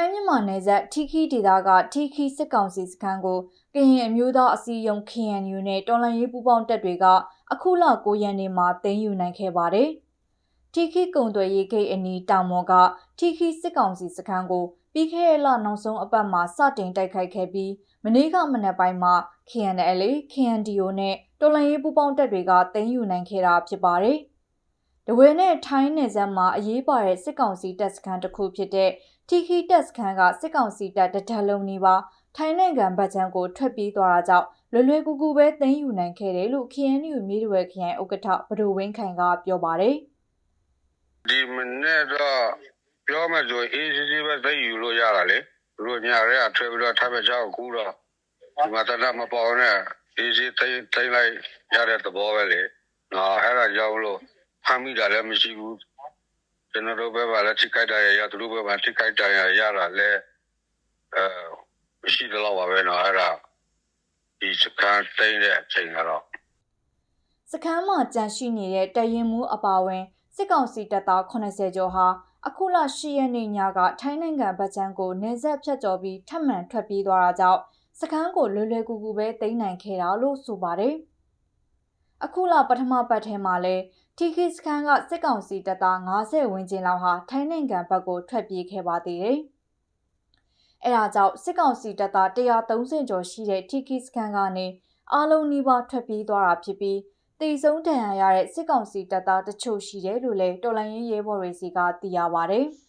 ထိုင်းမြန်မာနယ်စပ်ထီခီဒေသကထီခီစစ်ကောင်စီစခန်းကိုကရင်အမျိုးသားအစည်းအရုံး KNU နဲ့တော်လှန်ရေးပူးပေါင်းတပ်တွေက အခုလ9ရက်နေ့မှာသိမ်းယူနိုင်ခဲ့ပါတယ်။ထီခီကုံသွယ်ရေးဂိတ်အနီးတောင်မော်ကထီခီစစ်ကောင်စီစခန်းကိုပြီးခဲ့တဲ့လနောက်ဆုံးအပတ်မှာစတင်တိုက်ခိုက်ခဲ့ပြီးမနေ့ကမနက်ပိုင်းမှာ KNL, KNDO နဲ့တော်လှန်ရေးပူးပေါင်းတပ်တွေကသိမ်းယူနိုင်ခဲ့တာဖြစ်ပါတယ်။တဝဲနဲ့ထိုင်းနယ်စပ်မှာအရေးပါတဲ့စစ်ကောင်စီတပ်စခန်းတစ်ခုဖြစ်တဲ့ ထီခီတက်စခန်းကစစ်ကောင်စီတပ်တဒလုံးနီးပါးထိုင်းနိုင်ငံဗတ်ချန်ကိုထွက်ပြေးသွားတာကြောင့်လွယ်လွယ်ကူကူပဲသိမ်းယူနိုင်ခဲ့တယ်လို့ KNU မြေတဝဲခရိုင်ဥက္ကဋ္ဌဗဒိုဝင်းခိုင်ကပြောပါတယ်ဒီမနေ့တော့ပြောမယ်ဆိုအေးစီစီပဲသိယူလို့ရတာလေသူတို့ညာရဲအထွေပြီးတော့ထားပဲချောက်ကူတော့ဒီမှာတတ်မပေါ်နဲ့အေးစီသိသိလိုက်ရတဲ့သဘောပဲလေနော်အဲ့ဒါကြောင့်လို့ဖမ်းမိတာလည်းမရှိဘူး ကျွန်တော်တို့ဘက်ကလည်းထိခိုက်တာရရသူတို့ဘက်ကထိခိုက်တာရရတာလည်းအဲမရှိတော့ပါပဲနော်အဲ့ဒါဒီစကန်တိုင်းတဲ့အချိန်ကတော့စခန်းမှာကြန့်ရှိနေတဲ့တရင်မူအပါဝင်စစ်ကောင်စီတပ်သား80ကျော်ဟာအခုလ10ရက်နေ့ညကထိုင်းနိုင်ငံဗတ်ချန်ကိုနေဆက်ဖြတ်ကျော်ပြီးထပ်မံထွက်ပြေးသွားတာကြောင့်စခန်းကိုလွယ်လွယ်ကူကူပဲသိမ်းနိုင်ခဲ့တာလို့ဆိုပါတယ်။ အခုလပထမပတ်ထဲမှာလဲထီခီစခန်းကစစ်ကောင်စီတပ်သား90ဝန်းကျင်လောက်ဟာထိုင်းနိုင်ငံဘက်ကိုထွက်ပြေးခဲ့ပါသေးတယ်။အဲဒါကြောင့်စစ်ကောင်စီတပ်သား130ကျော်ရှိတဲ့ထီခီစခန်းကနေအားလုံးနီးပါးထွက်ပြေးသွားတာဖြစ်ပြီးတေဆုံးဒဏ်ရာရတဲ့စစ်ကောင်စီတပ်သားတချို့ရှိတယ်လို့လည်းတော်လိုင်းရေးရဲဘော်တွေစီကသိရပါဗျ။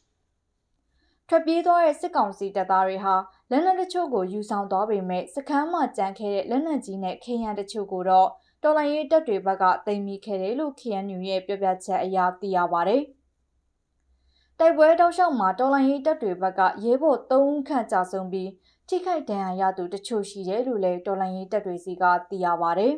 ထွက်ပြေးသွားတဲ့စစ်ကောင်စီတပ်သားတွေဟာလက်နက်တချို့ကိုယူဆောင်သွားပေမဲ့စခန်းမှာကြမ်းခဲ့တဲ့လက်နက်ကြီးနဲ့ခေရန်တချို့ကိုတော့ တော်လိုင်းရေးတပ်တွေဘက်ကသိမ်းမိခဲ့တယ်လို့ KNU ရဲ့ပြောပြချက်အရသိရပါဗျ။တိုက်ပွဲတောက်လျှောက်မှာတော်လိုင်းရေးတပ်တွေဘက်ကရဲဘော်၃ဦးခန့်ကြာဆုံးပြီးထိခိုက်ဒဏ်ရာရသူတချို့ရှိတယ်လို့လည်းတော်လိုင်းရေးတပ်တွေစီကသိရပါဗျ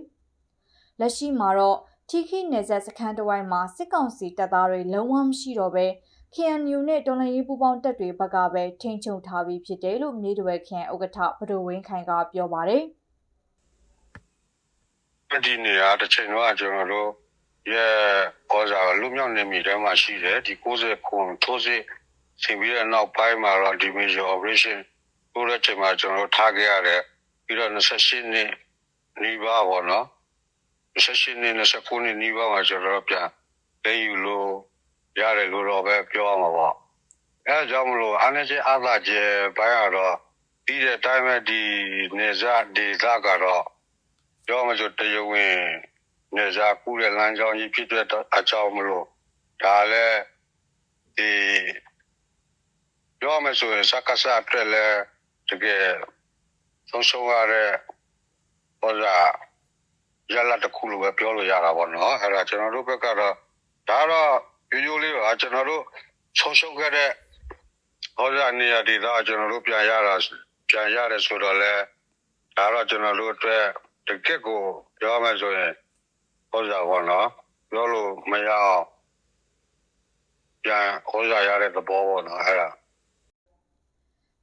။လက်ရှိမှာတော့ထီခိနယ်ဆက်စခန်းတစ်ဝိုက်မှာစစ်ကောင်စီတပ်သားတွေလုံးဝမရှိတော့ဘဲ KNU နဲ့တော်လှန်ရေးပူးပေါင်းတပ်တွေဘက်ကပဲထိန်းချုပ်ထားပြီးဖြစ်တယ်လို့မြေတဝဲခရိုင်ဥက္ကဋ္ဌဗဒိုဝင်းခိုင်ကပြောပါတယ်။ ဒီနေရာတစ်ချိန်တော့ကျွန်တော်တို့ရဲ့ဩဇာလူမျိုးနေမိတဲမှာရှိတယ်ဒီ60ခုထိုးစစ်ဆင်ပြီးတဲ့နောက်ပိုင်းမှာတော့ဒီ major operation ကိုတဲ့ချိန်မှာကျွန်တော်တို့ထားခဲ့ရတယ်ပြီးတော့28နှစ်နီးပါးပေါ့နော်28နှစ်29နှစ်နီးပါးမှာကျွန်တော်တို့ပြန်သိယူလို့ရတယ်လို့တော့ပဲပြောရမှာပေါ့အဲဒါကြောင့်မလို့အားနေချင်းအားသာကျဘိုင်းကတော့ပြီးတဲ့တိုင်းပဲဒီနေစားဒေသကတော့ ပြောမှဆိုတရဝင်နေစားကူးတဲ့လမ်းကြောင်းကြီးဖြစ်တဲ့အကြောင်းမလို့ဒါလည်းဒီပြောမှဆိုရင်စကားစားအတွက်လည်းတကယ်ဆုံးရှုံးရတဲ့ဟောလာရလာတစ်ခုလိုပဲပြောလို့ရတာပေါ့နော်အဲ့ဒါကျွန်တော်တို့ဘက်ကတော့ဒါတော့ရိုးရိုးလေးပါကျွန်တော်တို့ဆုံးရှုံးခဲ့တဲ့ဟောလာနေရာဒေသကျွန်တော်တို့ပြန်ရတာပြန်ရတယ်ဆိုတော့လေဒါတော့ကျွန်တော်တို့အတွက် တကယ့်ကိုပြောမှဆိုရင်ဟောလာပေါ့နော်ပြောလို့မရအောင်ပြန်ဟောလာရတဲ့သဘောပေါ့နော်အဲ့ဒါ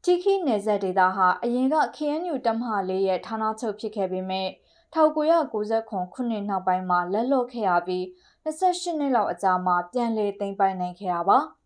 တီခီနယ်စပ်ဒေသဟာအရင်က KNU တမဟာလေးရဲ့ဌာနချုပ်ဖြစ်ခဲ့ပေမဲ့1990ခုနှစ်နောက်ပိုင်းမှာလက်လွတ်ခဲ့ရပြီး28နှစ်လောက်အကြာမှာပြန်လည်သိမ်းပိုက်နိုင်ခဲ့တာပါ။